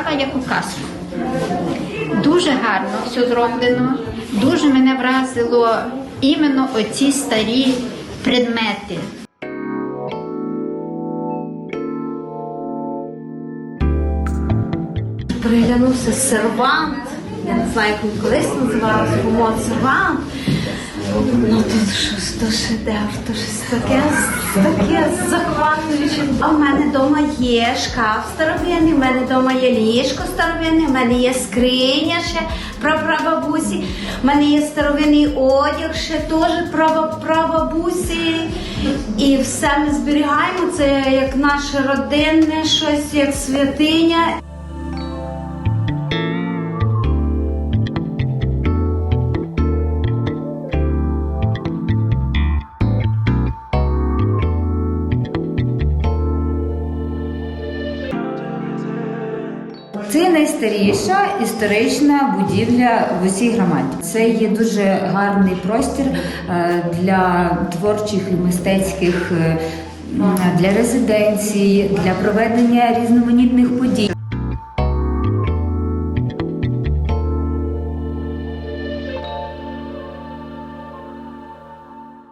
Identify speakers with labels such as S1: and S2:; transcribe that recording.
S1: виглядала як у казку. Дуже гарно все зроблено. Дуже мене вразило іменно оці старі предмети.
S2: Приглянувся сервант. Я не знаю, як він колись називався, по-моєму, сервант. Ну тут щось то шедевр, то щось таке, таке захватуюче. А в мене вдома є шкаф старовинний, в мене вдома є ліжко старовинне, в мене є скриня ще прапрабабусі, в мене є старовинний одяг, ще теж права- прабабусі. І все ми зберігаємо. Це як наше родинне щось, як святиня.
S3: Це найстаріша історична будівля в усій громаді. Це є дуже гарний простір е, для творчих і мистецьких, е, для резиденцій, для проведення різноманітних подій.